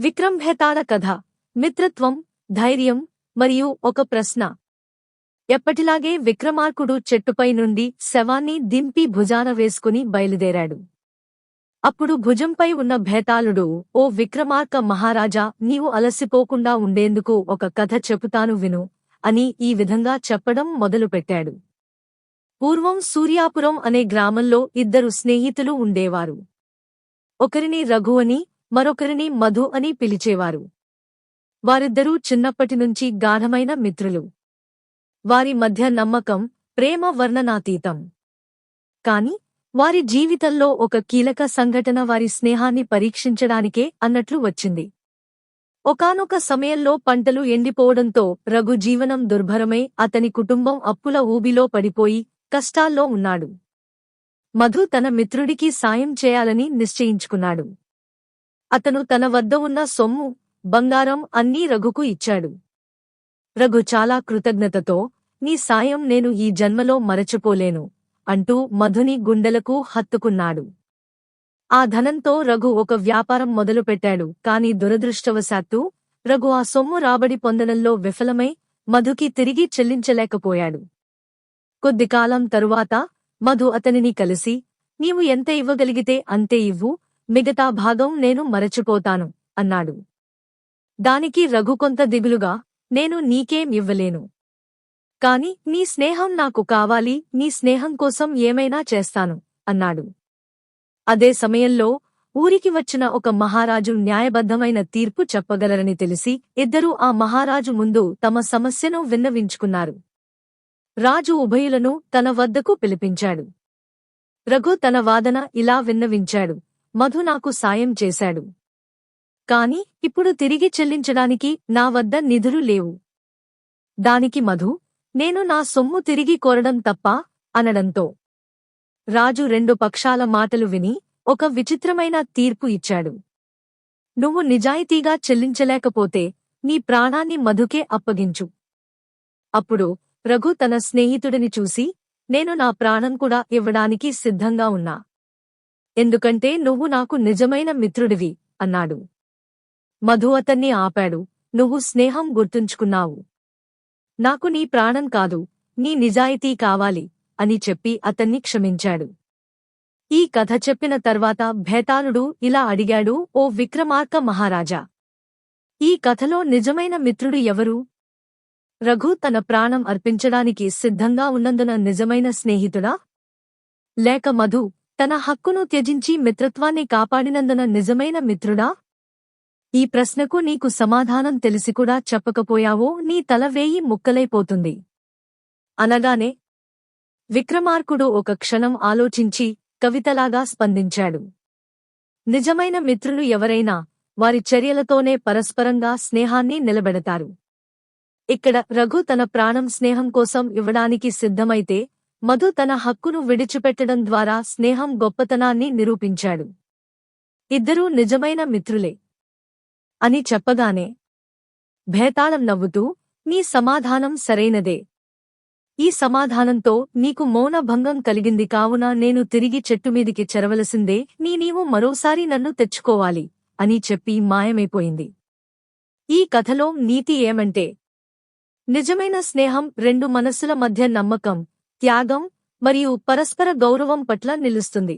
విక్రమ్ భేతాళ కథ. మిత్రత్వం ధైర్యం మరియు ఒక ప్రశ్న. ఎప్పటిలాగే విక్రమార్కుడు చెట్టుపై నుండి శవాన్ని దింపి భుజాన వేసుకుని బయలుదేరాడు. అప్పుడు భుజంపై ఉన్న భేతాళుడు ఓ విక్రమార్క మహారాజా నీవు అలసిపోకుండా ఉండేందుకు ఒక కథ చెబుతాను విను అని ఈ విధంగా చెప్పడం మొదలుపెట్టాడు. పూర్వం సూర్యాపురం అనే గ్రామంలో ఇద్దరు స్నేహితులు ఉండేవారు. ఒకరిని రఘు అని మరొకరిని మధు అని పిలిచేవారు. వారిద్దరూ చిన్నప్పటినుంచి గాఢమైన మిత్రులు. వారి మధ్య నమ్మకం ప్రేమ వర్ణనాతీతం. కాని వారి జీవితంలో ఒక కీలక సంఘటన వారి స్నేహాన్ని పరీక్షించడానికే అన్నట్లు వచ్చింది. ఒకానొక సమయంలో పంటలు ఎండిపోవడంతో రఘు జీవనం దుర్భరమై అతని కుటుంబం అప్పుల ఊబిలో పడిపోయి కష్టాల్లో ఉన్నాడు. మధు తన మిత్రుడికి సాయం చేయాలని నిశ్చయించుకున్నాడు. అతను తన వద్ద ఉన్న సొమ్ము బంగారం అన్నీ రఘుకు ఇచ్చాడు. రఘు చాలా కృతజ్ఞతతో నీ సాయం నేను ఈ జన్మలో మరచిపోలేను అంటూ మధుని గుండెలకు హత్తుకున్నాడు. ఆ ధనంతో రఘు ఒక వ్యాపారం మొదలుపెట్టాడు కాని దురదృష్టవశాత్తు రఘు ఆ సొమ్ము రాబడి పొందడంలో విఫలమై మధుకి తిరిగి చెల్లించలేకపోయాడు. కొద్దికాలం తరువాత మధు అతనిని కలిసి నీవు ఎంత ఇవ్వగలిగితే అంతే ఇవ్వు మిగతా భాగం నేను మరచిపోతాను అన్నాడు. దానికి రఘు కొంత దిగులుగా నేను నీకేం ఇవ్వలేను. కాని నీ స్నేహం నాకు కావాలి నీ స్నేహం కోసం ఏమైనా చేస్తాను అన్నాడు. అదే సమయంలో ఊరికి వచ్చిన ఒక మహారాజు న్యాయబద్ధమైన తీర్పు చెప్పగలరని తెలిసి ఇద్దరూ ఆ మహారాజు ముందు తమ సమస్యను విన్నవించుకున్నారు. రాజు ఉభయులను తన వద్దకు పిలిపించాడు. రఘు తన వాదన ఇలా విన్నవించాడు. మధు నాకు సాయం చేశాడు. కాని ఇప్పుడు తిరిగి చెల్లించడానికి నా వద్ద నిధులు లేవు. దానికి మధు నేను నా సొమ్ము తిరిగి కోరడం తప్ప అనడంతో రాజు రెండు పక్షాల మాటలు విని ఒక విచిత్రమైన తీర్పు ఇచ్చాడు. నువ్వు నిజాయితీగా చెల్లించలేకపోతే నీ ప్రాణాన్ని మధుకే అప్పగించు. అప్పుడు రఘు తన స్నేహితుడిని చూసి నేను నా ప్రాణం కూడా ఇవ్వడానికి సిద్ధంగా ఉన్నా. ఎందుకంటే నువ్వు నాకు నిజమైన మిత్రుడివి అన్నాడు. మధు అతన్ని ఆపాడు. నువ్వు స్నేహం గుర్తుంచుకున్నావు. నాకు నీ ప్రాణం కాదు నీ నిజాయితీ కావాలి అని చెప్పి అతన్ని క్షమించాడు. ఈ కథ చెప్పిన తర్వాత భేతాళుడు ఇలా అడిగాడు ఓ విక్రమార్క మహారాజా! ఈ కథలో నిజమైన మిత్రుడు ఎవరు? రఘు తన ప్రాణం అర్పించడానికి సిద్ధంగా ఉన్నందున నిజమైన స్నేహితుడా? లేక మధు తన హక్కును త్యజించి మిత్రత్వాన్ని కాపాడినందున నిజమైన మిత్రుడా? ఈ ప్రశ్నకు నీకు సమాధానం తెలిసి కూడా చెప్పకపోయావో నీ తల వేయి ముక్కలైపోతుంది. అనగానే విక్రమార్కుడు ఒక క్షణం ఆలోచించి కవితలాగా స్పందించాడు. నిజమైన మిత్రులు ఎవరైనా వారి చర్యలతోనే పరస్పరంగా స్నేహాన్ని నిలబెడతారు. ఇక్కడ రఘు తన ప్రాణం స్నేహం కోసం ఇవ్వడానికి సిద్ధమైతే మధు తన హక్కును విడిచిపెట్టడం ద్వారా స్నేహం గొప్పతనాన్ని నిరూపించాడు. ఇద్దరూ నిజమైన మిత్రులే. అని చెప్పగానే భేతాళం నవ్వుతూ నీ సమాధానం సరైనదే. ఈ సమాధానంతో నీకు మౌనభంగం కలిగింది కావున నేను తిరిగి చెట్టుమీదికి చెరవలసిందే. నీ నీవు మరోసారి నన్ను తెచ్చుకోవాలి అని చెప్పి మాయమైపోయింది. ఈ కథలో నీతి ఏమంటే నిజమైన స్నేహం రెండు మనస్సుల మధ్య నమ్మకం. త్యాగం మరియు పరస్పర గౌరవం పట్ల నిలుస్తుంది.